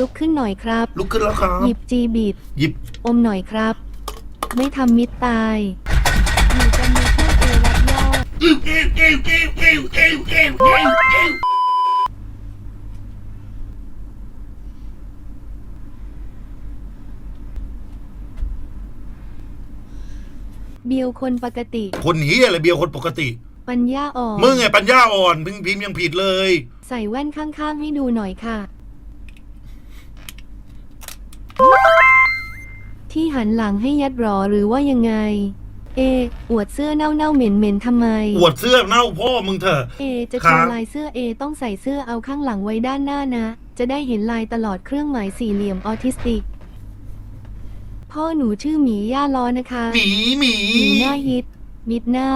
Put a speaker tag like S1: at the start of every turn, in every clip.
S1: ลุกขึ้นหน่อยครับ
S2: ลุกขึ้นแล้วครับ
S1: หยิบจีบีด
S2: หยิบ
S1: อมหน่อยครับ ไม่ทำมิตรตาย อยู่กันในช่วงเอวัดยอดเบียวคนปกติ
S2: คนเฮียอะไรเบียวคนปกติ
S1: ปัญญาอ่อน
S2: มึงไงปัญญาอ่อนพิมพ์พิมพ์ยังผิดเลย
S1: ใส่แว่นข้างๆให้ดูหน่อยค่ะ ที่หันหลังให้ยัดหรอหรือว่ายังไง เอ อวดเสื้อเน่าเน่าๆเหม็นเหม็นๆทำไม
S2: อวดเสื้อเน่าพ่อมึงเถอะ
S1: เอ จะ
S2: ครั
S1: โช
S2: บ
S1: ว์ลายเสื้อเอต้องใส่เสื้อเอาข้างหลังไว้ด้านหน้านะ จะได้เห็นลายตลอดเครื่องหมายสี่เหลี่ยมออทิสติก พ่อหนูชื่อหมีย่าล้อนะคะ
S2: หมีหมี
S1: หมีหน้าฮิตมิดหน้า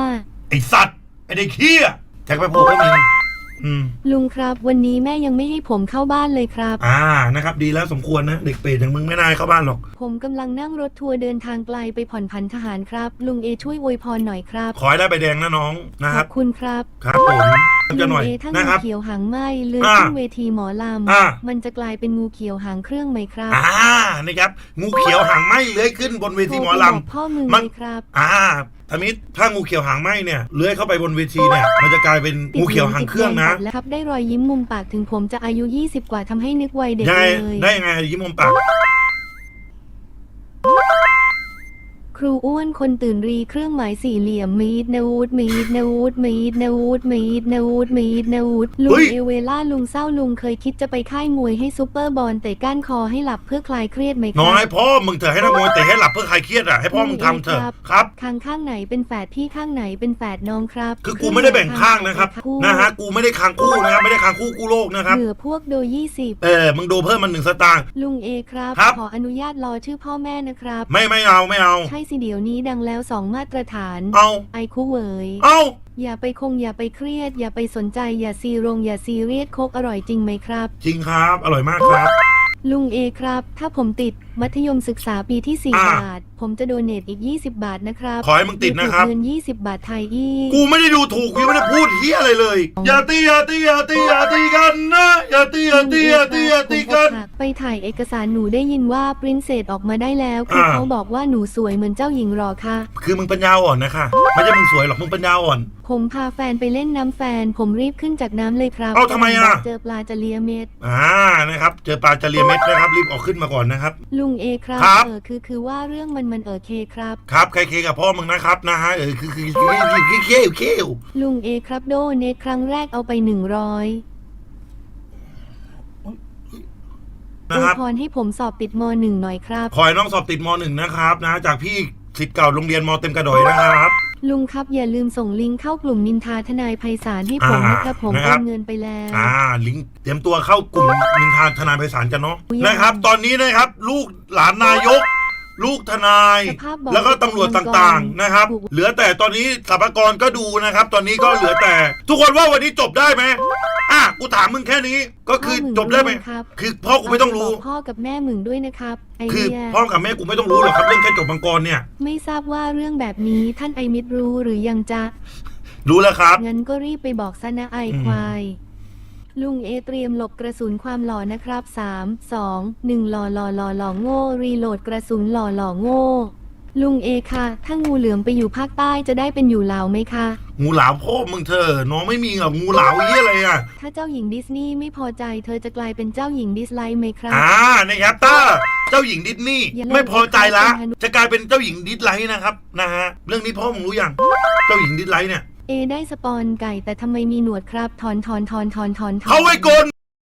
S2: ไอสัตว์ไอเด็กเฮียแท็กไปพูดก็มี อืม
S1: ลุงครับ วันนี้แม่ยังไม่ให้ผมเข้าบ้านเลยครับ
S2: อ่านะครับ ดีแล้วสมควรนะเด็กเปรตอย่างมึงไม่น่าให้เข้าบ้านหรอก
S1: ผมกำลังนั่งรถทัวร์เดินทางไกลไปผ่อนผันทหารครับ ลุงเอช่วยอวยพรหน่อยครับ
S2: ขอให้ได้ใบแดงนะน้องนะ
S1: ข
S2: ครั
S1: อบบคุณครับ
S2: ครับผม
S1: ลุ
S2: จะหน่อย
S1: เอถ้า
S2: นะ
S1: งู
S2: ครับ
S1: เขียวหางไหมเลื้อย
S2: อ่า
S1: ขึ้นเวทีหมอล
S2: อ่าำ
S1: มันจะกลายเป็นงูเขียวหางเครื่องไหมครับ
S2: อ่านะครับงูเขียวหางไหมเลื้อยขึ้นบนเวทีหมอ
S1: โทร
S2: ล
S1: ไปบอกพ่อมึง
S2: มัน
S1: ไหมครับำ
S2: อ่า ธมิตรถ้างูเขียวหางไหมเนี่ยเลื้อยเข้าไปบนเวทีเนี่ยมันจะกลายเป็นงูเขียวหางเครื่องนะ
S1: ติดแล้วครับได้รอยยิ้มมุมปากถึงผมจะอายุ 20 กว่าทำให้นึกวัยเด็ก
S2: ได้
S1: เลย
S2: ได้ยังไงยิ้มมุมปาก
S1: ครูอ้วนคนตื่นรีเครื่องหมายสี่เหลี่ยมมีดนาวูดมีดนาวูดมีดนาวูดมีดนาวูดมีดนาวูดลุงเอเวล่าลุงเศร้าลุงเคยคิดจะไปค่ายมวยให้ซูเปอร์บอลเตะก้านคอให้หลับเพื่อคลายเครียดไหมค
S2: น้
S1: รั
S2: อยพ่อมึงเถอะให้นักมวยเตะให้หลับเพื่อคลายเครียดอะให้พ่อมึงทำเถอะครับ
S1: ข้างข้างไหนเป็นแฝดพี่ข้างไหนเป็นแฝดน้องครับ
S2: คือกูไม่ได้แบ่งข้างนะครับ
S1: คู่
S2: นะฮะกูไม่ได้ค้างคู่นะครับไม่ได้ค้างคู่กู้โลกนะครับ
S1: เหลือพวกโดยี่สิบ
S2: เออมึงดูเพิ่มมันหนึ่งสตางค์
S1: ลุงเอครับ
S2: ครับ
S1: ขออนุญาตรอชื่อพ่อแม่นะครับ
S2: ไม่ไม่เอาไม่เอา
S1: ใช่สิเดี๋ยวนี้ดังแล้วสองมาตรฐาน
S2: เอา
S1: ไอคู่เหวย
S2: เอา
S1: อย่าไปคงอย่าไปเครียด อย่าไปสนใจอย่าซีรงอย่าซีเรียสโคกอร่อยจริงไหมครับ
S2: จริงครับ อร่อยมากครับ
S1: ลุงเอครับ ถ้าผมติด มัธยมศึกษาปีที่
S2: อ่า
S1: 4บาท ผมจะโดเนทอีก 20 บาทนะครับ
S2: ขอให้มึงติดนะครับ
S1: เงิน20 บาทไทยอีก
S2: กูไม่ได้ดูถูกกูยังไม่ได้พูดเฮียอะไรเลย อย่าตีอย่าตีอย่าตีอย่าตีกันนะอย่าตีอย่าตีอย่าตีอย่าตีกัน
S1: ผมอกหัไปถ่ายเอกสารหนูได้ยินว่าปรินเซสออกมาได้แล้วคือ
S2: อ่า
S1: เขาบอกว่าหนูสวยเหมือนเจ้าหญิงหรอคะ
S2: คือมึงปัญญาอ่อนนะคะไม่ใช่มึงสวยหรอกมึงปัญญาอ่อน
S1: ผมพาแฟนไปเล่นน้ำแฟน ผมรีบขึ้นจากน้ำเลยครับ
S2: เอ้าทำไมอะ
S1: เจอปลาจะเลียเม็ด
S2: อ่านะครับ เจอปลาจาเรียเม็ดนะครับรีบออกขึ้นมาก่อนนะครับ
S1: ลุงเอครับ
S2: ครับ
S1: เออคือคือว่าเรื่องมันมันเออเคครับ
S2: ครับใครเคกับพ่อมึงนะครับนะฮะเออคือคือคือคือคือเขี้ยวเขี้ยว
S1: ลุงเอครับโดเนทครั้งแรกเอาไปหนึ่งร้อย
S2: นะ
S1: อว
S2: ค
S1: ย
S2: รับ
S1: พรให้ผมสอบติดมหนึ่งหน่อยครับ
S2: ขอให้น้องสอบติดมหนึ่งนะครับนะ จากพี่ สิทธิ์เก่าโรงเรียนมเต็มกระดอยนะครับ
S1: ลุงครับอย่าลืมส่งลิงก์เข้ากลุ่มนินทาทนายไพศาลให้ผม
S2: อ่า
S1: นะครับผม
S2: นะค
S1: โอ
S2: รับ
S1: นเงินไปแล้ว
S2: อ่า ลิงก์เตรียมตัวเข้ากลุ่มนินทานทนายไพศาลกันเนาะ
S1: อุ๊ย
S2: นะครับ ตอนนี้นะครับ ลูกหลานนายก ลูกทนาย
S1: สภาพบอก
S2: แล้วก็ตำรวจต่างๆนะครับ
S1: ถูก
S2: เหลือแต่ตอนนี้สรรพากรก็ดูนะครับ ตอนนี้ก็เหลือแต่ ทุกคนว่าวันนี้จบได้ไหมอะกูถามมึงแค่นี้ก็คือ
S1: พ่มึง
S2: จบได้ไหม
S1: รู้ครับ
S2: คือพ่อกูไม่ต้องรู้
S1: บกพ่อกับแม่มึงด้วยนะครับไอ
S2: คือ
S1: เดีย
S2: พ่อกับแม่กูไม่ต้องรู้หรอกครับเรื่องแค่จบมังกรเนี่ย
S1: ไม่ทราบว่าเรื่องแบบนี้ท่านไอมิตรรู้หรือยังจ๊ะ
S2: รู้แล้วครับ
S1: งั้นก็รีบไปบอกซะนะไอ
S2: อืม
S1: ควาย ลุงเอเตรียมหลบกระสุนความหล่อนะครับ 3 2 1หล่อหล่อหล่อหล่อโง่ รีโหลดกระสุนหล่อหล่อโง่ ลุงเอค่ะ ถ้างูเหลือมไปอยู่ภาคใต้จะได้เป็นอยู่ลาวไหมคะ
S2: งูหลามพ่อมึงเธอะน้องไม่มีหรอกงูหลามเยี่ยอะไรอะ
S1: ถ้าเจ้าหญิงดิสนีย์ไม่พอใจเธอจะกลายเป็นเจ้าหญิงดิสไลค์ไหมครับ
S2: อ่านะครับถ้าเจ้าหญิงดิสนีย์
S1: อย่าลืม
S2: ไม่พอใจละ
S1: เป็นฮานุ
S2: จะกลายเป็นเจ้าหญิงดิสไลท์นะครับนะฮะ เรื่องนี้พ่อมึงรู้ยัง เจ้าหญิงดิสไลท์เนี่ย
S1: เอได้สปอนไก่แต่ทำไมมีหนวดครับถอนถอนถอนถอนถอนถอน
S2: เขาไว้โกน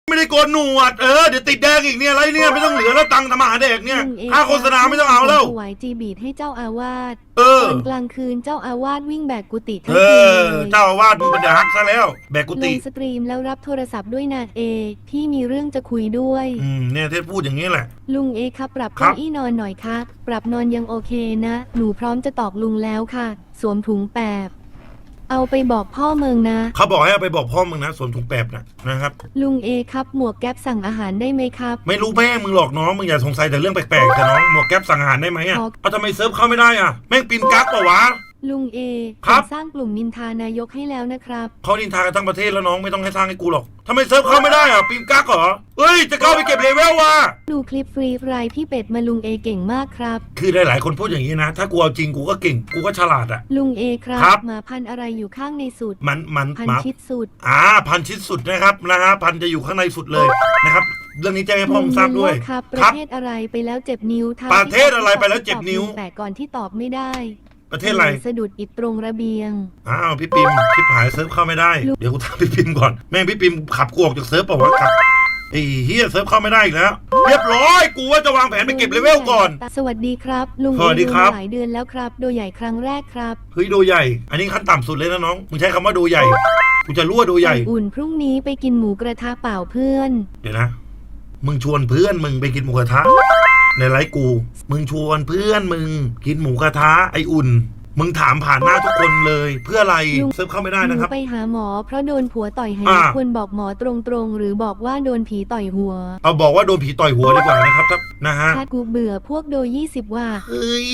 S2: ไม่ได้โกนหนวดเออเดี๋ยวติดแดงอีกเนี่ยอะไรเนี่ยไม่ต้องเหลือแล้วตังค์ทำอาหารเด็กเนี่ย
S1: ลุงเอ
S2: ค่าโฆษณาไม่ต้องเอาแล้ว
S1: ถวายจีบีดให้เจ้าอาวาส
S2: เออ
S1: ตอนกลางคืนเจ้าอาวาสวิ่งแบกกุฏิทั้ง
S2: เอ
S1: คืน
S2: อ
S1: เลย
S2: เจ้าอาวาสมึงเป็นเดอะฮักซะแล้ว แบกกุ
S1: ล
S2: ฏิ
S1: งสตรีมแล้วรับโทรศัพท์ด้วยนะเอพี่มีเรื่องจะคุยด้วย
S2: อืมเนี่ยเทศพูดอย่างนี้แหละ
S1: ลุงเอครับปรับ
S2: ครั
S1: เก้า
S2: บ
S1: อี้นอนหน่อยค่ะปรับนอนยังโอเคนะ หนูพร้อมจะตอกลุงแล้วค่ะ สวมถุงแปบ เอาไปบอกพ่อเมืองนะ
S2: เขาบอกให้เอาไปบอกพ่อมึงนะสวมถุงแปบนะนะครับ
S1: ลุงเอครับ หมวกแก๊ปสั่งอาหารได้ไหมครับ
S2: ไม่รู้แม่มึงหลอกน้องมึงอย่าสงสัยแต่เรื่องแปลกๆแต่น้องหมวกแก๊ปสั่งอาหารได้ไหมอะ
S1: ขอ
S2: เอาทำไมเซิร์ฟเข้าไม่ได้อะแม่งปินกั๊กเปล่าวะ
S1: ลุงเอ
S2: ครับ
S1: ผมสร้างกลุ่มนินทานายกให้แล้วนะครับ
S2: เขาดินทากันทั้งประเทศแล้วน้องไม่ต้องให้สร้างให้กูหรอกทำไมเซิร์ฟเข้าไม่ได้อะปิมกักเหรอเฮ้ยจะเข้าไปเก็บเลเวลว่ะ
S1: ดูคลิปฟรีไรพี่เป็ดมาลุงเอเก่งมากครับ
S2: คือหลายๆคนพูดอย่างนี้นะ ถ้ากูเอาจริงกูก็เก่งกูก็ฉลาดอะ
S1: ลุงเอครับ
S2: ครับ
S1: หมาพันธุ์อะไรอยู่ข้างในสุด
S2: มันมัน
S1: พัน
S2: หมา
S1: ชิดสุด
S2: อ่าพันชิดสุดนะครับนะฮะพันจะอยู่ข้างในสุดเลยนะครับ เรื่องนี้แจ้งให้พ่อมึงทราบด้วย
S1: ลุงครับป
S2: ครั
S1: ระ
S2: บ
S1: เทศอะไรไปแล้วเจ็บนิ้วท้า
S2: ประเทศอะไรไปแล้วเจ็บนิ้ว
S1: แต่ก่อนที่ตอบไม่ได้
S2: ประเทศอะไร
S1: สะดุดอิดตรงระเบียง
S2: อ้าวพี่ปิมคลิปหายเซิร์ฟเข้าไม่ได้
S1: ลูก
S2: เดี๋ยวกูถามพี่ปิมก่อน แม่งพี่ปิมขับกูออกจากเซิร์ฟเปล่าวะครับไอ้เฮียเซิร์ฟเข้าไม่ได้อีกแล้ว เรียบร้อยกูว่าจะวางแผนไปเก็บเลเวลก่อน
S1: สวัสดีครับ ลุง
S2: สวัสดีครับ
S1: เอมาหลายเดือนแล้วครับ โดยใหญ่ครั้งแรกครับ
S2: เฮ้ยโดใหญ่ อันนี้ขั้นต่ำสุดเลยนะน้องมึงใช้คำว่าโดใหญ่กูจะรั่วโดใหญ่
S1: อุ่นพรุ่งนี้ไปกินหมูกระทะเปล่าเพื่อน
S2: เดี๋ยวนะ มึงชวนเพื่อนมึงไปกินหมูกระทะ ในไลฟ์กู มึงชวนเพื่อนมึง กินหมูกระทะไออุ่น มึงถามผ่านหน้าทุกคนเลย เพื่ออะไร
S1: ลุง
S2: เซิร์ฟเข้าไม่ได้
S1: หนู
S2: นะครับ
S1: ไปหาหมอเพราะโดนผัวต่อยให้
S2: อ่า
S1: ควรบอกหมอตรงๆ หรือบอกว่าโดนผีต่อยหัว
S2: เอาบอกว่าโดนผีต่อยหัวดีกว่านะครับครับนะฮะ
S1: ถ้ากูเบื่อพวกโดยยี่สิบว่า
S2: เฮ้ย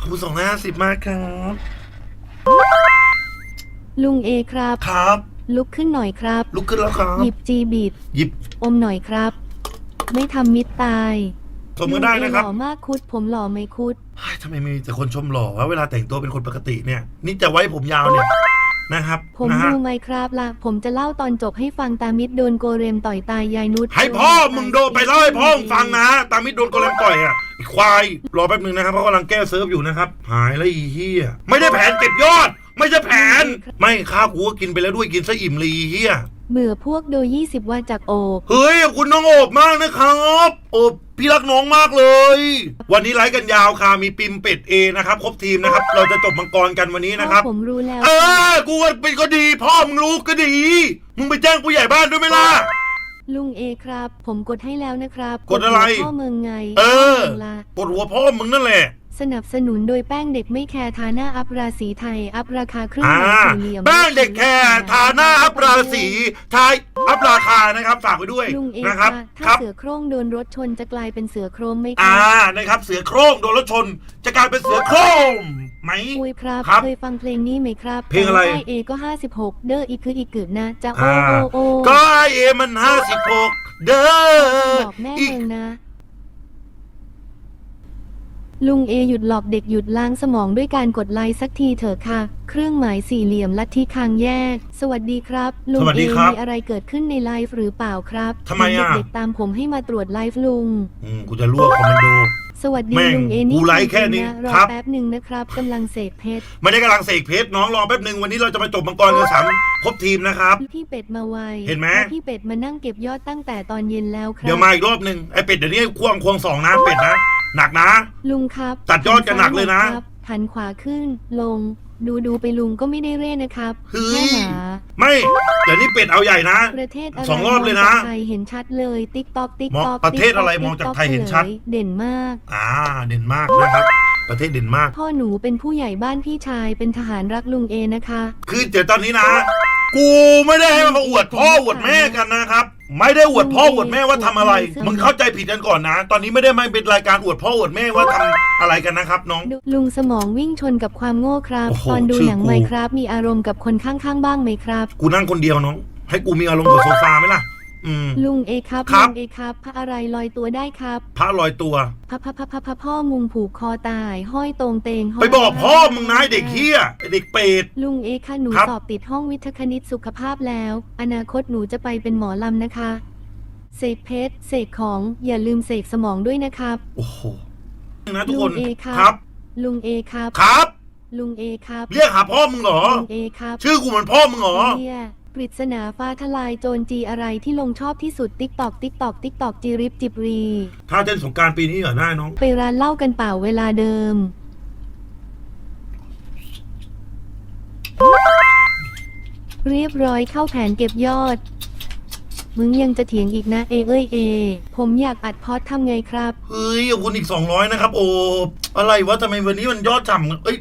S2: ขอบคุณสองร้อยห้าสิบมากครับ
S1: ลุงเอครับ
S2: ครับ
S1: ลุกขึ้นหน่อยครับ
S2: ลุกขึ้นแล้วครับ
S1: หยิบจีบิด
S2: หยิบ
S1: อมหน่อยครับ ไม่ทำมิตรตาย
S2: ชมกันได้นะครับ
S1: ลุงเอหล่อมากคุดผมหล่อไหม่คุด
S2: เฮ้ยทำไมมีแต่คนชมหล่อวะเวลาแต่งตัวเป็นคนปกติเนี่ย นี่จะไว้ผมยาวเนี่ยนะครับ
S1: ผม
S2: นะฮะ
S1: ดูไหมครับล่ะ ผมจะเล่าตอนจบให้ฟังตามิดโดนโกเรมต่อยตายยายนุช
S2: ให้พ่อมึงโดนไปเล่าให้พ่อมึงฟังนะตามมิดโดนโกเลมต่อยอะไอ้ควายรอแป๊บหนึ่งนะครับเพราะกำลังแก้เซิร์ฟอยู่นะครับ หายแล้วอีเฮียไม่ได้แผนเก็บยอด ไม่ใช่แผน ไม่ข้าวกูก็กินไปแล้วด้วยกินซะอิ่มเลยอีเฮีย
S1: เบื่อพวกโดยยี่สิบว่าจากโอบ
S2: เฮ้ยขอบคุณน้องโอบมากนะครับโอบพี่รักน้องมากเลย วันนี้ไลฟ์กันยาวค่ะมีปิมเป็ดเอนะครับครบทีมนะครับ เราจะจบมังกรกันวันนี้นะครับ
S1: พ่อผมรู้แล้ว
S2: เออ กูว่าเป็นก็ดี พ่อมึงรู้ก็ดี มึงไปแจ้งผู้ใหญ่บ้านด้วยไหมล่ะ
S1: ลุงเอครับ ผมกดให้แล้วนะครับ
S2: กดอะไร
S1: พ่อเมืองไง
S2: เออ
S1: ละ
S2: ปวดหัวพ่อมึงนั่นแหละ
S1: สนับสนุนโดยแป้งเด็กไม่แคร์ทาหน้าอัพราศีไทย อัพราคาครึ่ง
S2: อ่า
S1: หนึ่งสี่เหลี่ยม
S2: แป้งเด็กแคร์ทาหน้าอัปราศีทายอัปราคานะครับฝากไว้ด้วย
S1: ลุงเอ
S2: นะครับ
S1: ค่ะ
S2: ค
S1: ถ้า
S2: รับ
S1: เสือโคร่งโดนรถชนจะกลายเป็นเสือโคร่งไหมค
S2: อ่า
S1: รับ
S2: นะครับเสือโคร่งโดนรถชน จะกลายเป็นเสือโคร่งไหม
S1: อุ้ยครับ
S2: ครับ
S1: เคยฟังเพลงนี้ไหมครับ
S2: เพลงอะไร
S1: เอก็ห้าสิบหกเด้ออีกคืออีกกึดนะจะโอ
S2: อ่า
S1: โอโอ
S2: ก็ไอเอมันห้าสิบหกเด้อ
S1: บอกแม่
S2: อีก
S1: เมืองนะ ลุงเอหยุดหลอกเด็กหยุดล้างสมองด้วยการกดไลค์สักทีเถอะค่ะ เครื่องหมายสี่เหลี่ยมลัทธิคางแยก สวัสดีครับ ลุง
S2: สวัส
S1: เอ
S2: ดีครับ
S1: มีอะไรเกิดขึ้นในไลฟ์หรือเปล่าครับ
S2: ทำไมอะ
S1: เห็นเด็กๆตามผมให้มาตรวจไลฟ์ลุง
S2: อืมกูจะลวกคอมมานโด
S1: สวัสดี
S2: แม่ง
S1: ลุงเอ
S2: กู
S1: นี่
S2: ไลฟ์แค่นี้
S1: จริงๆนะรอ
S2: ครับ
S1: แป๊บหนึ่งนะครับกำลังเสกเพชร
S2: ไม่ได้กำลังเสกเพชรน้องรอแป๊บหนึ่งวันนี้เราจะมาจบมังกรกันสามครบทีมนะครับ
S1: พี่เป็ดมาไว
S2: เห็นไหม
S1: แล้วพี่เป็ดมานั่งเก็บยอดตั้งแต่ตอนเย็นแล้วครับ
S2: เดี๋ยวมาอีกรอบหนึ่งไอเป็ดเดี๋ยวนี้ควงควงสองนะเป็ดนะ หนักนะ
S1: ลุงครับ
S2: ตัดยอดกันหนักเลยนะ
S1: ครับหันขวาขึ้น ลง ดูดูไปลุงก็ไม่ได้เร่นะครับ
S2: เฮ้ย
S1: แค่หมา
S2: ไม่เดี๋ยวนี้เป็ดเอาใหญ่นะ
S1: ประเทศอะไร
S2: สองรอบเลยนะ
S1: มจากไทยเห็นชัดเลยติ๊กตอกติ๊ก
S2: มอง
S1: ตอก
S2: ประเทศอะไรมองจากไทยเห็นชัด
S1: เด่นมาก
S2: อ่าเด่นมากนะครับ ประเทศเด่นมาก
S1: พ่อหนูเป็นผู้ใหญ่บ้านพี่ชายเป็นทหารรักลุงเอนะคะ
S2: คือเดี๋ยวตอนนี้นะ กูไม่ได้ให้มันมาอวดพ่ออวดแม่กันนะครับ ไม่ได้อวดพ่ออวดแม่ว่าทำอะไร มึงเข้าใจผิดกันก่อนนะ ตอนนี้ไม่ได้มาเป็นรายการอวดพ่ออวดแม่ว่าทำอะไรกันนะครับน้อง
S1: ลุงสมองวิ่งชนกับความโง่ครับ
S2: โอ้โห
S1: ตอนดู
S2: ชื่อ
S1: หนัง
S2: กู
S1: ไหมครับ มีอารมณ์กับคนข้างๆบ้างไหมครับ
S2: กูนั่งคนเดียวน้อง ให้กูมีอารมณ์กับโซฟาไหมล่ะ อืม
S1: ลุงเอครับ
S2: ครั
S1: ลุ
S2: บ
S1: งเอครับพระอะไรลอยตัวได้ครับ
S2: พระลอยตัว
S1: พระพระพระพระพระพ่องูผูกคอตาย ห้อยตรงเตงห้ย
S2: ไปบอกพ่อมึงนะไอ้เด็กเฮียไอ้เด็กเป็ด
S1: ลุงเอค่ะหนู
S2: ครับ
S1: สอบติดห้องวิทย์คณิตสุขภาพแล้ว อนาคตหนูจะไปเป็นหมอลำนะคะ เสกเพชรเสกของอย่าลืมเสกสมองด้วยนะครับ
S2: โอ้โหนะทุกคน
S1: ลุงเอครับ
S2: ครับ
S1: ลุงเอครับ
S2: ครับ
S1: ลุงเอครับ
S2: เรียกหาพ่อมึงเหรอ
S1: ลุงเอครับ
S2: ชื่อกูเหมือนพ่อมึงเหรอ
S1: เฮีย ปริศนาฟ้าทลายโจรจีอะไรที่ลงชอบที่สุดติ๊กตอกติ๊กตอกติ๊กตอกจีริบจิบรี
S2: ถ้าเต้นสงกรารปีนี้เหรอได้น้อง
S1: ไปร้านเหล้ากันเปล่าเวลาเดิม เรียบร้อยเข้าแผนเก็บยอด มึงยังจะเถียงอีกนะเอเอ้ยเอ ผมอยากอัดพอดทำไงครับ
S2: เฮ้ยขอบคุณอีกสองร้อยนะครับ โอ้อะไรวะทำไมวันนี้มันยอดฉ่ำเอ้ย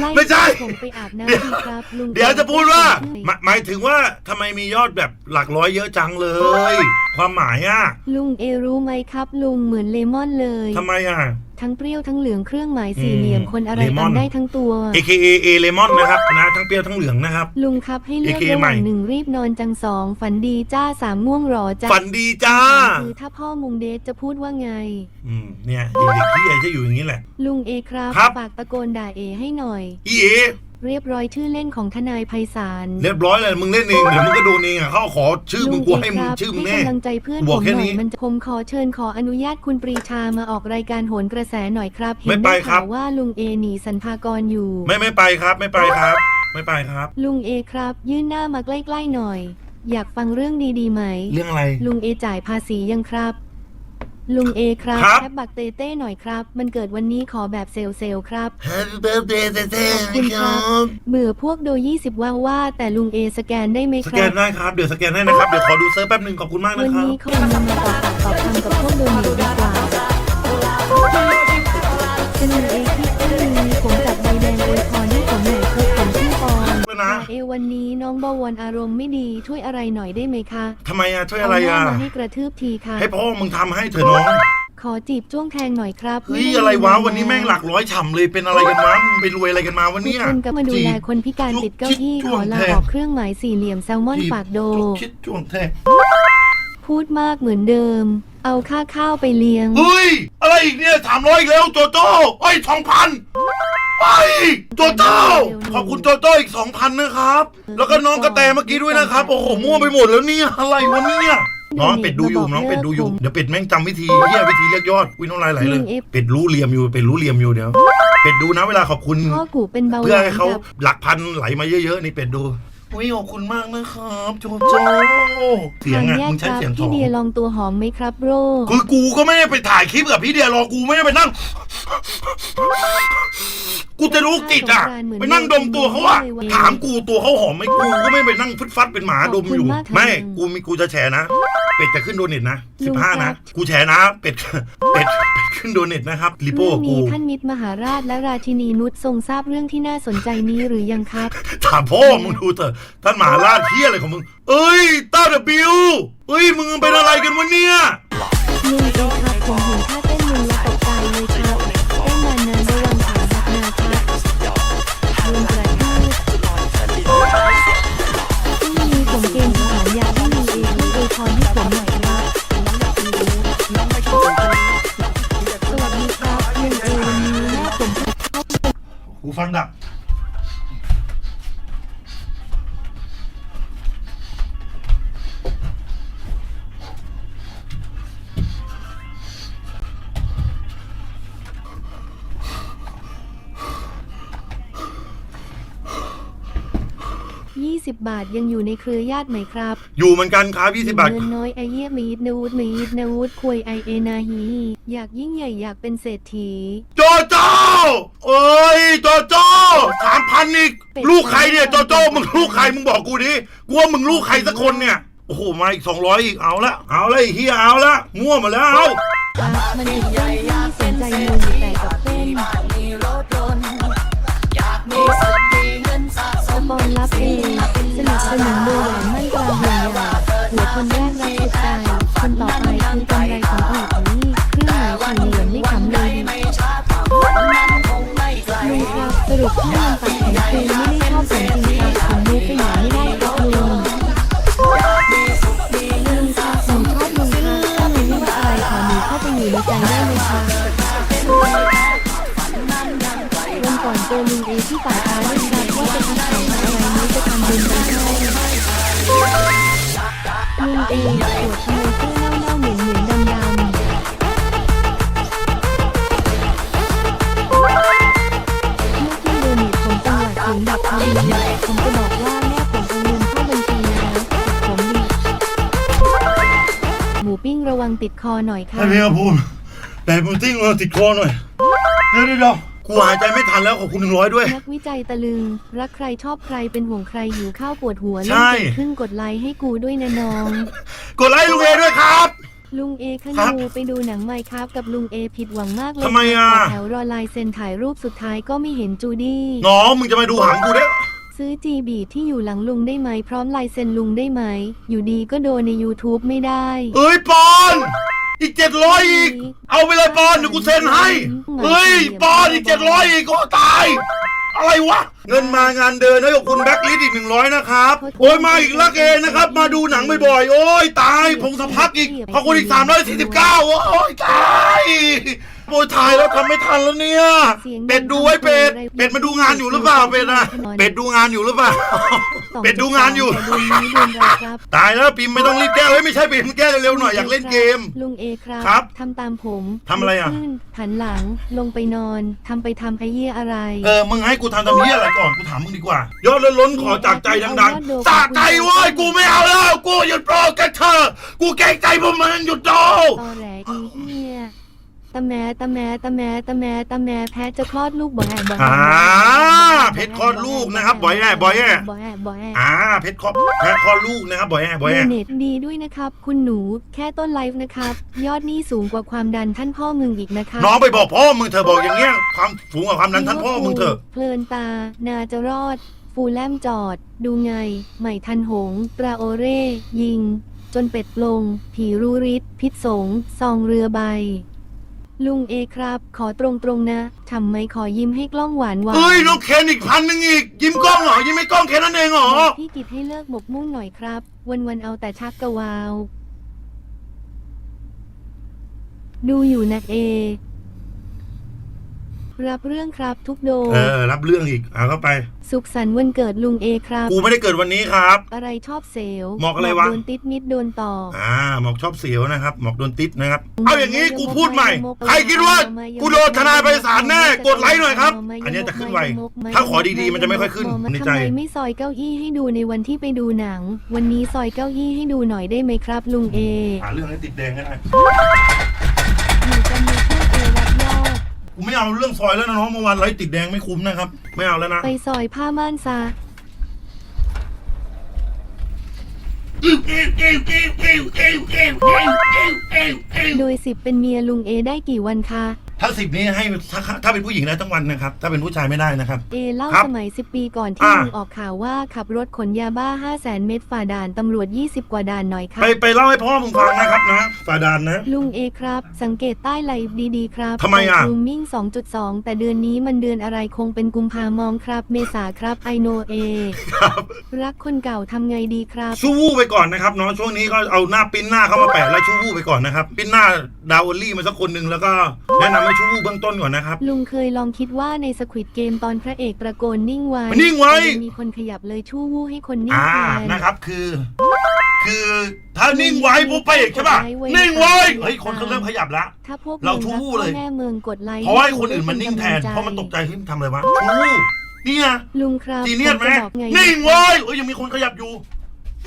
S1: ไล่
S2: ไม่ใช่
S1: ผมไปอาบ
S2: เดี๋ยว
S1: น้ำดีครับลุง
S2: เดี๋ยวจะพูดว่า
S1: เอ้ย
S2: หมายหมายถึงว่าทำไมมียอดแบบหลักร้อยเยอะจังเลยขความหมายอะ
S1: ลุงเอรู้ไหมครับ ลุงเหมือนเลมอนเลย
S2: ทำไมอะ
S1: ทั้งเปรี้ยวทั้งเหลืองเครื่องหมายสี่เหลี่ยม
S2: อืม
S1: คนอะไร
S2: เลมอน
S1: ทำได้ทั้งตัว
S2: AKA A Lemon นะครับนะทั้งเปรี้ยวทั้งเหลืองนะครับ
S1: ลุงครับให้เลือก
S2: AKA
S1: ระหว่าง
S2: ใหม่
S1: หนึ่งรีบนอนจังสองฝันดีจ้าสามง่วงหรอจ้า
S2: ฝันดีจ้า
S1: คือถ้าพ่อมุงเดทจะพูดว่าไง
S2: อืมเนี่ยเด็กๆที่ไอจะอยู่อย่างนี้แหละ
S1: ลุงเอครับ
S2: ครับ
S1: ฝากตะโกนด่าเอให้หน่อย
S2: อีเอ
S1: เรียบร้อยชื่อเล่นของทนายไพศาล
S2: เรียบร้อยเลยมึงเล่นเองเดี๋ยวมึงก็โดนเองอะเขาขอชื่อมึงกูให้มึง
S1: ลุเครับ
S2: ชื่อมึง
S1: ให้
S2: แน่
S1: กำลังใจเพื่อน
S2: บ
S1: ผ
S2: อก
S1: ม
S2: แค่
S1: หน่
S2: นี้
S1: อยมันจะผมขอเชิญขออนุญาตคุณปรีชามาออกรายการโหนกระแสหน่อยครับ เห็
S2: ไม่
S1: น
S2: ไป
S1: ได้
S2: ครั
S1: ข่า
S2: บ
S1: วว่าลุงเอหนีสรรพากรอยู่
S2: ไม่ไม่ไปครับ ไม่ไปครับ ไม่ไปครับ
S1: ลุงเอครับ ยื่นหน้ามาใกล้ๆหน่อย อยากฟังเรื่องดีๆไหม
S2: เรื่องอะไร
S1: ลุงเอจ่ายภาษียังครับ ลุงเอครับ
S2: ครับ
S1: แคปบักเตเต้หน่อยครับ มันเกิดวันนี้ขอแบบเซลล์เซลล์ครับ
S2: Happy birthday เต้เต้
S1: ขอบคุณครับเบื่อพวกโดย20ว่าว่า แต่ลุงเอสแกนได้ไหม
S2: ส
S1: ค
S2: แก
S1: รั
S2: น
S1: บ
S2: ได้ครับ เดี๋ยวสแกนให้นะครับ เดี๋ยวขอดูเซิร์ฟแป๊บหนึ่งขอบคุณมากนะ
S1: วัน
S2: ครับ
S1: นี้เขาจะมาตอบปากตอบคำกับพวกโดนดีดีกว่าเป็นลุงเอ ปอน
S2: แล้วนะ
S1: เอวันนี้น้องบวรอารมณ์ไม่ดีช่วยอะไรหน่อยได้ไหมคะ
S2: ทำไมอะช่วยอะไรอะ
S1: เาหน้ามาให้กระทืบทีค่ะ
S2: ให้พ่อมึงทำให้เถอะน้อง
S1: ขอจีบจ้วงแทงหน่อยครับ
S2: เฮ้ยอะไรวะวันนี้แม่งหลักร้อยฉ่ำเลยเป็นอะไรกันวะมึงไปรวยอะไรกันมาวัน
S1: ทุก
S2: นี้
S1: คนก็มาดูแลคนพิการติดเก้าอี้ขอลาออกเครื่องหมายสี่เหลี่ยมแซลมอนปากโด
S2: คิดช่วงแท้
S1: พูดมากเหมือนเดิม เอาค่าข้าวไปเลี้ยง
S2: เฮ้ย อะไรอีกเนี่ยสามร้อยอีกแล้วโจโจ้เอ้ยสองพัน ไอ้ยโจโจ้ขอบคุณโจโจ้อีกสองพันนะครับ แล้วก็น้องกระแตเมื่อกี้ด้วยนะครับ โอ้โหมั่วไปหมดแล้วเนี่ยอะไรวะเนี่ยน้องเป็ดดูอยู่น้องเป็ดดูอยู่เดี๋ยวเป็ดแม่งจำวิธีเฮียวิธีเรียกยอดอุ้ยน้องลายไหลเลยเป็ดรู้เหลี่ยมอยู่เป็ดรู้เหลี่ยมอยู่เดี๋ยวเป็ดดูนะเวลาขอบคุณ
S1: พ่อกูเป็นเบาห
S2: เพื่อ
S1: วาน
S2: ให้เขา
S1: กับ
S2: หลักพันไหลมาเยอะๆนี่เป็ดดูอุ้ยขอบคุณมากนะครับโจโจ้เสียง
S1: ทาง
S2: อะ
S1: แยก
S2: มึง
S1: ค
S2: ใช้
S1: รับ
S2: เสียงสอ
S1: พี่
S2: ง
S1: เดียลองตัวหอมไหมครับโร
S2: คือกูก็ไม่ได้ไปถ่ายคลิปกับพี่เดียรอกูไม่ได้ไปนั่ง กูจะรู้จิตอะไปนั่งดมตัวเขาอะถามกูตัวเขาหอมไหมกูก็ไม่ไปนั่งฟึดฟัดเป็นหมาดมอยู่ ไม่กูมีกูจะแฉนะ เป็ดจะขึ้นโดเน็ตนะสิบห้านะ กูแฉนะ เป็ดเป็ดเป็ดขึ้นโดเน็ตนะครับลิโป้
S1: เรื่อง
S2: กู
S1: นี้ท่านมิตรมหาราชและราชินีนุชทรงทราบเรื่องที่น่าสนใจนี้หรือยังครับ
S2: ถามพ่อมึงดูเถอะท่านหมหาราชเที่ยอะไรของมึง เอ้ยต้าเดบิวเอ้ยมึงเป็นอะไรกันวะเนี่ย
S1: ลุงเองครับผมเห็นท่า กู
S2: ฟัง บ
S1: 20บาทยังอยู่ในเครือญาติไหมครับ
S2: อยู่เหมือนกันครับ20บาท
S1: เงินน้อยไอเยี่ยมีดนูดมีดนูดควยไอเอนาฮีอยากยิ่งใหญ่อยากเป็นเศรษฐี
S2: โจโจ้เอ้ยโจโจ้สามพันอีกลูกใครเนี่ยโจโจ้มึงลูกใครมึงบอกกูดิกูว่ามึงลูกใครสักคนเนี่ยโอ้โหมาอีกสองร้อยอีกเอาละเอาละไอ้เฮียเอาละมั่วหมาแล้วเอา
S1: ครับมันเป็นเรื่องที่สนใจมืออยู่แต่ ผมจะบอกว่าแม่ผมเอาเงินเข้าบัญชีแล้วผมดีหมูปิ้งระวังติดคอหน่อยค่ะ
S2: ให้พี่มาพูดแต่มึงติ้งเราติดคอหน่อยเดี๋ยวเดี๋ยวเดี๋ยวกูหายใจไม่ทันแล้วขอบคุณหนึ่งร้อยด้วย
S1: นักวิจัยตะลึง รักใครชอบใครเป็นห่วงใครหิวข้าวปวดหัว
S2: ใช่
S1: เล่นเก่งขึ้นกดไลค์ให้กูด้วยนะน้อง
S2: กดไลค์ลุงเอด้วยครับ
S1: ลุงเอข
S2: ครับ
S1: นูไปดูหนังไหมครับกับลุงเอผิดหวังมากเลย
S2: ทำไมอะ
S1: ต่แถวรอลายเซ็นถ่ายรูปสุดท้ายก็ไม่เห็นจูดี้
S2: น้องมึงจะมาดูหางกูได้
S1: สซื้อจีบีที่อยู่หลังลุงได้ไหมพร้อมลายเซ็นลุงได้ไหม อยู่ดีก็โดนใน YouTube ไม่ได้
S2: เอ้ยปอน อีกเจ็ดร้อยอีก เอาไปเลยปอนเดี๋ยวกูเซ็นให้ เฮ้ยปอนอีกเจ็ดร้อยอีกก็ตาย อะไรวะ เงินมางานเดินให้กับคุณแบ็คลิสอีกหนึ่งร้อยนะครับ โอ้ยมาอีกแล้วเองนะครับ มาดูหนังบ่อยๆ โอ้ยตาย พงศพักอีก ขอบคุณอีกสามร้อยสี่สิบเก้าโอ้ยตาย โอ้ยถ่ายแล้วทำไม่ทันแล้วเนี่ย เป็ดดูไว้เป็ด เป็ดมาดูงานอยู่หรือเปล่าเป็ดอะเป็ดดูงานอยู่หรือเปล่า เป็ดดูงานอยู่
S1: แต่เดือนนี้เดือนอะไรครับ
S2: ตายแล้วปิมไม่ต้องรีบแก้เฮ้ยไม่ใช่ปิมแก้เร็วๆหน่อยอยากเล่นเกม
S1: ลุงเอครับ
S2: ครับ
S1: ทำตามผม
S2: ทำอะไรอะ
S1: ลุกขึ้นหันหลังลงไปนอนทำไปทำไอ้เหี้ยอะไร
S2: เออ มึงให้กูทำทำเพี้ยอะไรก่อนกูถามมึงดีกว่า ยอดล้นล้นๆขอจากใจดังๆจากใจเว้ยกูไม่เอาแล้ว กูหยุดโปรแกเธอ กูเกรงใจพวกมึงหยุดโด
S1: ตอแหลอีเหี้ย ตะแมตะแมตะแมตะแมตะแมแพ้จะคลอดลูกบ่แห่บ่แห่
S2: อ่าเพชรคลอดลูกนะครับบ่อยแห่บ่อยแห่
S1: บ่แห่บ่แห่
S2: อ่าเพชรคอแพ้คลอดลูกนะครับบ่อยแห่บ่อย
S1: ดู
S2: แห่
S1: เน็ตดีด้วยนะครับ คุณหนูแค่ต้นไลฟ์นะครับ ยอดนี้สูงกว่าความดันท่านพ่อมึงอีกนะครับ
S2: น้องไปบอกพ่อมึงเธอบอกอย่างเงี้ยความสูงกว่าความนั้นท่านพ่อมึงเถอะ
S1: เพลินตา นาจะรอด ฟูแลมจอด ดูไงใหม่ทันหงปราโอเร่ยิง จนเป็ดลง ผีรูริดพิษสงซองเรือใบ ลุงเอครับ ขอตรงๆนะทำไมขอยิ้มให้กล้องหวานหวาน
S2: เฮ้ยน้องเคนอีกพันหนึ่งอีก ยิ้มกล้องเหรอยิ้มไม่กล้องแค่นั้นเองเหรอ
S1: บอกพี่กิจให้เลิกหมกมุ่นหน่อยครับ วันๆเอาแต่ชักกะวาว ดูอยู่นะเอ รับเรื่องครับทุกโด
S2: เออ รับเรื่องอีกเอาเข้าไป
S1: สุขสันต์วันเกิดลุงเอครับ
S2: กูไม่ได้เกิดวันนี้ครับ
S1: อะไรชอบเซลล์
S2: หมอกอะไรวะ
S1: โดนติดมิดโดนต่อ
S2: อ่าหมอกชอบเสียวนะครับ หมอกโดนติดนะครับ เอาอย่างนี้กูพูดใหม่ ใครคิดว่า กูโดนทนายไปศาลแน่กดไลค์หน่อยครับ อันนี้จะขึ้นไวถ้าขอดีๆมันจะไม่ค่อยขึ้นในใจ
S1: ทำไมไม่ซอยเก้าอี้ให้ดูในวันที่ไปดูหนัง วันนี้ซอยเก้าอี้ให้ดูหน่อยได้ไหมครับ ลุงเอ
S2: หาเรื่องให้ติดแดงก็ได้ กูไม่เอาเรื่องซอยแล้วนะน้องเมื่อวานไลฟ์ติดแดงไม่คุ้มนะครับ ไม่เอาแล้วนะ
S1: ไปซอยผ้าม่านซา โดยสิบเป็นเมียลุงเอได้กี่วันคะ
S2: ถ้าสิบนี้ให้ถ้าถ้าเป็นผู้หญิงได้ทั้งวันนะครับ ถ้าเป็นผู้ชายไม่ได้นะครับ
S1: เอเล่า
S2: ครับ
S1: สมัย 10 ปีก่อนที่
S2: อ่า
S1: ลุงออกข่าวว่าขับรถขนยาบ้า 5 0 0แสนเม็ดฝ่าด่านตำรวจ 20 กว่าด่านหน่อยค่ะ
S2: ไปไปเล่าให้พ่อมึงฟังนะครับนะฝ่าดานนะ
S1: ลุงเอครับ สังเกตใต้ไหลดีๆครับ
S2: ทำไมอะ
S1: รูมมิ่ง 2.2 แต่เดือนนี้มันเดือนอะไรคงเป็นกุมภามองครับ เมษาครับไอโนเอ
S2: ครับ
S1: รักคนเก่าทำไงดีครับ
S2: ชูวู้ไปก่อนนะครับเนาะช่วงนี้ก็เอาหน้าปิ้นหน้าเข้ามาแปะแล้วชูวู้ไปก่อนนะครับ ปิ้นหน้าดาวอลลี่มาสักคนหนึ่งแล้วก็แนะนำให้ชูวู้เบื้องต้นก่อนนะครับ
S1: ลุงเคยลองคิดว่าในสควิดเกมตอนพระเอกตะโกนนิ่งไว้
S2: มันนิ่งไว้
S1: แต่ยังมีคนขยับเลยชู้วู้ให้คนนิ่ง
S2: อ่า
S1: แทน
S2: นะครับ คือ คือ ถ้านิ่งไว้ปุ๊บไปอีกใช่ป่ะ นิ่งไว้ เฮ้ย คนเขาเริ่มขยับละ
S1: ถ้าพวก
S2: เรา
S1: มึง
S2: ชู้
S1: รัก
S2: วู้
S1: พ่
S2: เล
S1: อยแม่เมืองกดไลค์
S2: เพราะว่าให้คนอื่นมันนิ่งแทน
S1: ให้
S2: เพราะมันตกใจำ
S1: ลัง
S2: ที่มันทำอะไรวะชู้นี่ไง
S1: ลุงครับ
S2: จีเนียสไหม
S1: ผจะบอกไง
S2: นิ่งไว้เอ้ยยังมีคนขยับอยู่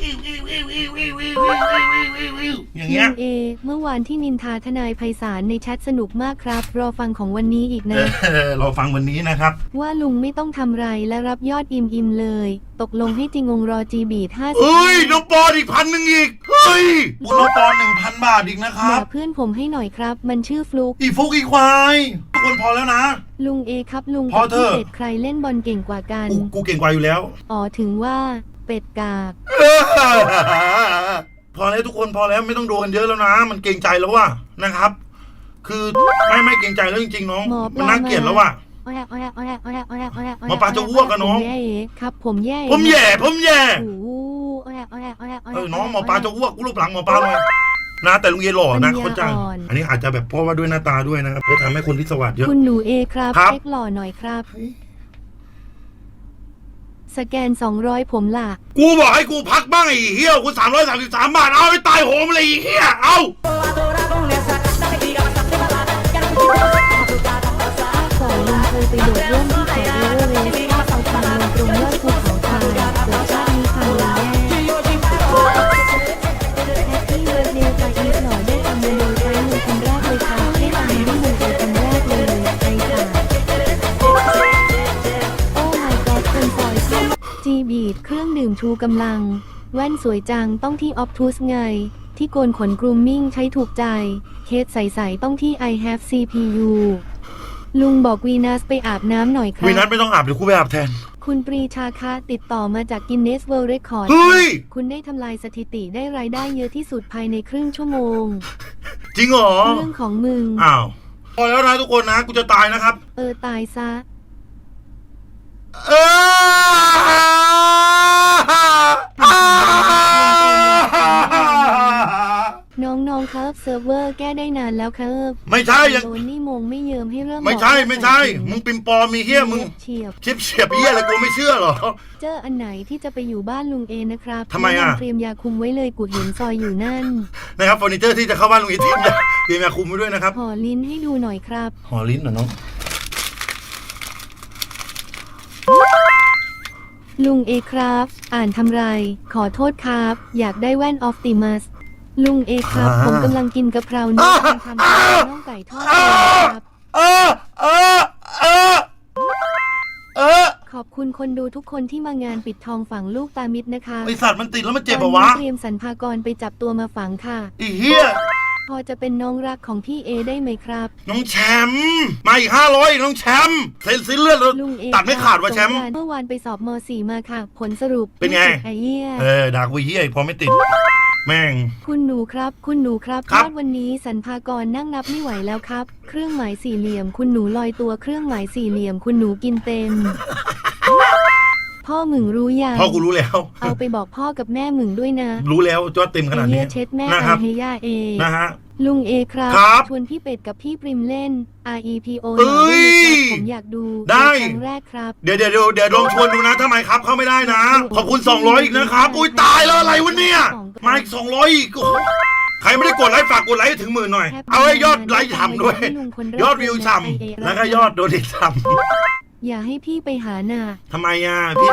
S2: อิ้วอิวอิวอิวอิวอิวอิวอิวอิวอิวอย่าง
S1: ลุ
S2: เงี้ย
S1: เอ เมื่อวานที่นินทาทนายไพศาลในแชทสนุกมากครับ รอฟังของวันนี้อีกนะ
S2: เออเราฟังวันนี้นะครับ
S1: ว่าลุงไม่ต้องทำไรและรับยอดอิมอิมเลย ตกลงให้จริงงรอจีบีดห้าสิบ
S2: เอ้ยน้องปอนอีกพันหนึ่งอีก เฮ้ยบุญน้องปอนหนึ่งพันบาทอีกนะครั
S1: ย่า
S2: บ
S1: เพื่อนผมให้หน่อยครับ มันชื่อฟลุก
S2: อีฟุกอีควาย ทุกคนพอแล้วนะ
S1: ลุงเอครับลุง
S2: พอ
S1: กับ
S2: เถ
S1: พี่
S2: อะ
S1: เป็ดใครเล่นบอลเก่งกว่ากัน
S2: กูกูเก่งกว่าอยู่แล้ว
S1: อ๋อถึงว่า เป็ดกาก
S2: พอแล้วทุกคนพอแล้วไม่ต้องดูกันเยอะแล้วนะ มันเกรงใจแล้วว่ะนะครับ คือไม่ไม่เกรงใจแล้วจริงๆน้อง
S1: หมอปลา
S2: มันน่าเกลียดแล้วว่ะ
S1: โอ้ยโอ้ยโอ้ยโอ้ยโอ้ยโอ้ยโอ้ย
S2: หมอปลาจะอ้วกอะน้อง
S1: ผมแย่เอ๋ครับ ผมแย่
S2: ผมแย่ผมแย่
S1: โอ้โหโอ้ยโอ้ยโอ้ยโอ้ย
S2: เออน้องหมอปลาจะอ้วกรูปหลังหมอปลาหน่อยนะแต่ลุงเยหล่อนะเข้าใจอันนี้อาจจะแบบเพราะว่าด้วยหน้าตาด้วยนะครับเลยทำให้คนพิศวาสเยอะ
S1: คุณหนูเอครับ
S2: ครับ
S1: เช็คหล่อหน่อยครับ สแกน 200 ผมล่ะ
S2: กูบอกให้กูพักบ้างไอ้เหี้ยกูสามร้อยสามสิบสามบาท เอาไปตายโหมเลยไอ้เหี้ย เอา
S1: ก่อนลุงเคยไปโดดร่มที่เขาเอเวอเรสต์เอาทางลงตรงยอดภูเขาทายเกิดชาตินี้ทางลง บีดเครื่องดื่มชูกำลัง แว่นสวยจังต้องที่ออ t ทูสไง ที่โกนขนกรูมมิ่งใช้ถูกใจ เคสใสๆต้องที่ I have CPU ลุงบอกวีนัสไปอาบน้ำหน่อยครั
S2: วีนัทไม่ต้องอาบเดี๋ยวกูไปอาบแทน
S1: โคคุณปรีชาคะติดต่อมาจากกินเนสเวิลด์เรคคอร์ด
S2: เฮ้ย
S1: คุณได้ทำลายสถิติได้รายได้เยอะที่สุดภายในครึ่งชั่วโมง
S2: จริงเหรอ
S1: เรื่องของมึง
S2: อ้าว พอแล้วนะทุกคนนะ กูจะตายนะครับ
S1: เออตายซะ
S2: เออ
S1: น้องๆครับเซิร์ฟเวอร์แก้ได้นานแล้วครับ
S2: ไม่ใช่ยัง
S1: โดนนี่มงไม่เยิมให้เริ่ม
S2: ไม่ใช่
S1: บอก
S2: ไม่ใช่ มึงปิมปอมมีเฮียมึง
S1: เฉียบ
S2: ชิบเฉียบเฮียอะไรกูไม่เชื่อหรอ
S1: เจออันไหนที่จะไปอยู่บ้านลุงเอนะครับ
S2: ทำไมอะ
S1: แนำเตรียมยาคุมไว้เลยกูเห็นซอยอยู่นั่น
S2: นะครับเฟอร์นิเจอร์ที่จะเข้าบ้านลุงอีทีมเนี่ยเตรียมยาคุมไว้ด้วยนะครับ
S1: ห่อลิ้นให้ดูหน่อยครับ
S2: ห่อลิ้นเหรอน้อง
S1: ลุงเอครับ อ่านทำไร ขอโทษครับ อยากได้แว่นออฟติมัส ลุงเอครับ
S2: อ่า
S1: ผมกำลังกินกะเพราเนื้อ
S2: อ่า
S1: ทำข้าวน่องไก่ทอดอยู่ครับ
S2: เออเออเออเออ
S1: ขอบคุณคนดูทุกคนที่มางานปิดทองฝังลูกตามิดนะคะ
S2: ไอสัตว์มันติดแล้วมันเจ็บ
S1: ต
S2: ปะ
S1: อน
S2: วะ
S1: นี้เตรียมสรรพากรไปจับตัวมาฝังค่ะ
S2: ไอีเฮีย
S1: พ อจะเป็นน้องรักของพี่เอได้ไหมครับ
S2: น้องแชมป์มาอีกห้าร้อยน้องแชมป์เซ็นซินเลือดแล้ว
S1: ลุงเอ
S2: ตัดไม่ขาดว่ะแชมป์
S1: สงกรนต์เมื่อวานไปสอบม .4 มาค่ะ ผลสรุป
S2: เป็นไง
S1: ม่ติดไอเหี้ย
S2: เออด่ากูเฮียอีกพอไม่ติด แม่ง
S1: คุณหนูครับ คุณหนูครับ
S2: ครับ
S1: ยอดวันนี้สรรพากรนั่งนับไม่ไหวแล้วครับ เครื่องหมายสี่เหลี่ยม คุณหนูลอยตัวเครื่องหมายสี่เหลี่ยม คุณหนูกินเต็ม พ่อหมึงรู้ยัง
S2: พ่อกูรู้แล้ว
S1: เอาไปบอกพ่อกับแม่หมึงด้วยนะ
S2: รู้แล้วจอดเต็มข
S1: ไอ
S2: นาด
S1: เหี้
S2: นี้
S1: ยเช็ดแม่
S2: นะ
S1: ไอ
S2: ครับ
S1: เฮียเอ
S2: นะฮะ
S1: ลุงเอครับ
S2: ครับ
S1: ชวนพี่เป็ดกับพี่ปริมเล่น R E P O
S2: เอ้ย
S1: ผมอยากดู
S2: ได้
S1: เป็นครั้งแรกครับ
S2: เดี๋ยวเดี๋ยวเดี๋ยวเดี๋ยวลองชวนดูนะถ้าไม่ครับเข้าไม่ได้นะ ขอบคุณ 200 อีกนะครับอุ้ยตายแล้วอะไรวะเนี่ยมาอีก200 อีกโอ้โหใครไม่ได้กดไลค์ฝากกดไลค์ให้ถึงหมื่นหน่อย เอาให้ยอดไลค์ฉ่ำด้วย ยอดวิวฉ่ำแล้วก็ยอดโดเนทฉ่
S1: อย่าให้พี่ไปหาน่ะำ
S2: ทำไมอะพี่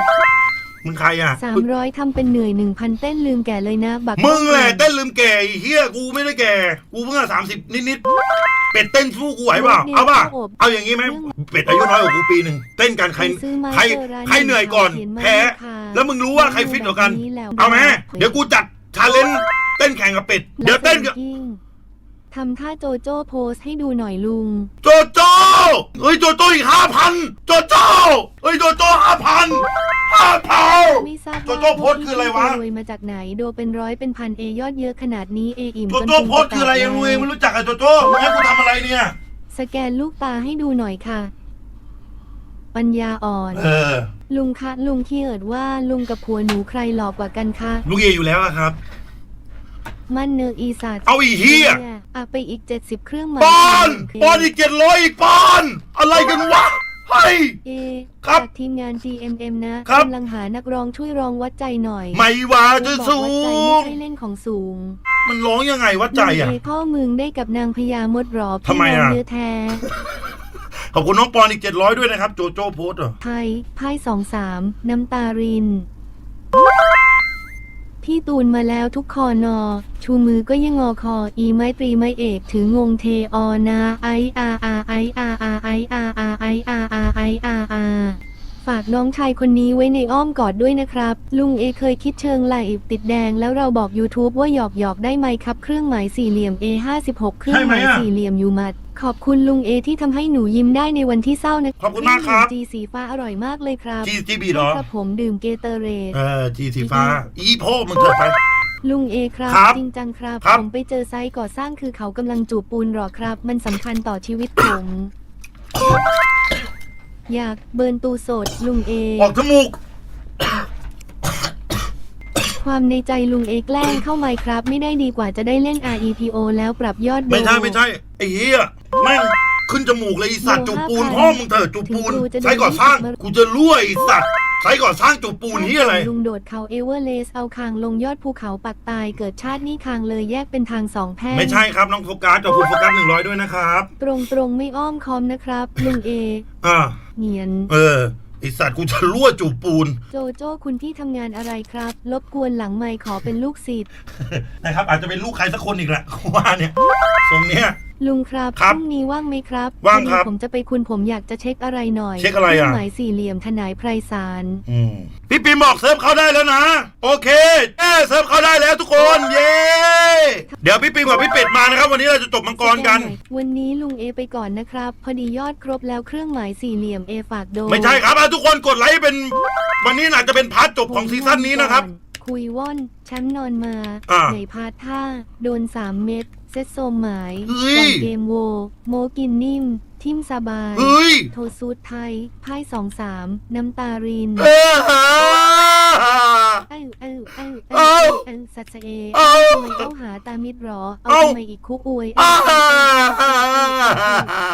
S2: มึงใครอะ
S1: สามร้อยทำเป็นเหนื่อยหนึ่งพันเต้นลืมแก่เลยนะ บัก
S2: มึงแหละเต้นลืมแก่ไอ้เฮียกูไม่ได้แก่ กูเพิ่งสามสิบนิดๆเป็ดเต้นสู้กูไหวเปล่าเอาป่ะเอาอย่างงี้ไหมเป็ดอายุน้อยกว่ากูปีหนึ่งเต้นกันใคร
S1: ซื้อมา
S2: ใคร
S1: เจอร้าน
S2: ใครเหนื่อยก่อน
S1: ขีมา
S2: แพ้
S1: ค่ะ
S2: แล้วมึงรู้ว่าใครฟิตกว่ากัน
S1: แบบแล้ว
S2: เอาไหมเดี๋ยวกูจัดชาเลนจ์เต้นแข่งกับเป็ดเดี๋ยวเต้นกับ
S1: กิ้งทำท่าโจโจ้โพสให้ดูหน่อยลุง
S2: โจโจ้ เฮ้ยโจโจ้อีกห้าพันโจโจ้เฮ้ยโจโจ้ห้าพันห้าพัน
S1: ไม่ทราบ
S2: โจโจ้โพสต์คืออะไรวะ
S1: รวยมาจากไหนโดเป็นร้อยเป็นพันเอยอดเยอะขนาดนี้เออิ่ม
S2: โจ
S1: จน
S2: โจ้
S1: พุง
S2: โพสต์คืออะไร
S1: แตก
S2: ยัง
S1: แล้ว
S2: เองไม่รู้จักอะโจโจ้มึงให้กูทำอะไรเนี่ย
S1: สแกนลูกตาให้ดูหน่อยค่ะ ปัญญาอ่อน
S2: เออ
S1: ลุงคะลุงขี้เอิดว่าลุงกับผัวหนูใครหลอกกว่ากันคะ
S2: ลูกเออยู่แล้วอะครับ
S1: มั่นเนออีสัตว์
S2: เอาอีเหี้ย
S1: อะไปอีกเจ็ดสิบเครื่องหมาย
S2: ปอนปอนอีกเจ็ดร้อยอีกปอนอะไรกันวะเฮ้ย
S1: เอ
S2: ครับ
S1: จากทีมงาน GMM นะครับกำลังหานักร้องช่วยร้องวัดใจหน่อย
S2: ไม่ว่าจะ
S1: บอก
S2: สู
S1: วัดใจ
S2: ง
S1: ไม่ใช่เล่นของสูง
S2: มันร้องยังไงวัดใจอะ
S1: ลุงเพ่อมึงได้กับนางพญามดหรอ
S2: ทำไมอะ
S1: พี่น้งเนื้อแท้
S2: ขอบคุณน้องปอนอีกเจ็ดร้อยด้วยนะครับ โจโจ้โพสต์เหรอ
S1: ไพ่ไพ่สองสามน้ำตาริน พี่ตูนมาแล้วทุกคอนอ ชูมือก็ยังงอคอ อีไม้ตรีไม้เอกถืองงเทออนาไออาอาไออาอาไออาอาไออาอาไออาอา ฝากน้องชายคนนี้ไว้ในอ้อมกอดด้วยนะครับ ลุงเอเคยคิดเชิงไหลติดแดงแล้วเราบอก YouTube ว่าหยอกหยอกได้ไหมครับ เครื่องหมายสี่เหลี่ยม A 5 6เครื่องหมายสี่เหลี่ยมอยู่มัด ขอบคุณลุงเอที่ทำให้หนูยิ้มได้ในวันที่เศร้านะ
S2: ขอบคุณมากครับ
S1: จีสีฟ้าอร่อยมากเลยครับ
S2: จีจีบีเหรอ
S1: ครับผมดื่มเกเตอร์เรด
S2: เออจีสีฟ้า อีโพมึงเถอะไป
S1: ลุงเอครับ
S2: ครับ
S1: จริงจังครับ
S2: ครับ
S1: ผมไปเจอไซต์ก่อสร้างคือเขากำลังจูบปูนหรอครับ มันสำคัญต่อชีวิตผม อยากเบิร์นตูโสดลุงเอ
S2: ออกจมูก
S1: ความในใจลุงเอแกล้งเข้าไมค์ครับ ไม่ได้ดีกว่าจะได้เล่น REPO แล้วปรับยอดโด
S2: ไม่ใช่ไม่ใช่ไอ้เหี้ยแม่งขึ้นจมูกเลยไอีสัตว์จูบปูนพ่อมึงเถอะจูบปูนใช้ก่อสร้างกูจะรั่วไอีสัตว์ ใช้ก่อสร้างจูบปูนเหี้ยอะไร
S1: ลุงโดดเขาเอเวอร์เลสเอาคางลงยอดภูเขาปักตายเกิดชาตินี้คางเลยแยกเป็นทางสองแพร่ง
S2: ไม่ใช่ครับน้องโฟกัสขอบคุณโฟกัสหนึ่งร้อยด้วยนะครับ
S1: ตรงตรงๆไม่อ้อมคอมนะครับ ลุงเอ
S2: อ่า
S1: เงียน
S2: เออไอสัตว์กูจะรั่วจูบปูน
S1: โจโจ้คุณที่ทำงานอะไรครับรบกวนหลังไมค์ขอเป็นลูกศิษย์
S2: นะครับอาจจะเป็นลูกใครสักคนอีกแหละกูว่าเนี่ยทรงเนี้ย
S1: ลุงครับ
S2: ครับ
S1: พรุ่งนี้ว่างไหมครับ
S2: ว่างครับ
S1: พอดีผมจะไปคุณผมอยากจะเช็คอะไรหน่อย
S2: เช็คอะไรอะ
S1: คงหมายสี่เหลี่ยมทนายไพรสาร
S2: อืมพี่ปิมบอกเซิร์ฟเข้าได้แล้วนะ โอเคเอ้เซิร์ฟเข้าได้แล้วทุกคนเย้เดี๋ยวพี่ปิมกับพี่เป็ดมานะครับ วันนี้เราจะจบมังกรกัน
S1: วันนี้ลุงเอไปก่อนนะครับ พอดียอดครบแล้วเครื่องหมายสี่เหลี่ยมเอฝากโด
S2: ไม่ใช่ครับอะทุกคนกดไลค์ให้เป็น วันนี้อาจจะเป็นพาร์ทจบของซีซั่นนี้นะครับ
S1: คุยว่อนฉันนอนมา
S2: อ่า
S1: ไหนพาท่าโดนสามเม็ดเซตโซมหมาย
S2: เฮ้ย
S1: กล่องเกมโว โมกินนิ่ม ทิมสบาย
S2: เฮ้ย
S1: โทซูดไทยไพ่สองสามน้ำตาริน
S2: เออฮะ
S1: เอ้าเอ้าเอ้า
S2: เอ้า
S1: เอ้าเอ้าสัจเอ
S2: เอ้า
S1: ทำไมเข้าหาตามิดหรอ เอา
S2: เอ้า
S1: ทำไมอีกคุกอวย
S2: อ่า
S1: เอ้า
S2: ฮ่าฮ่าฮ่า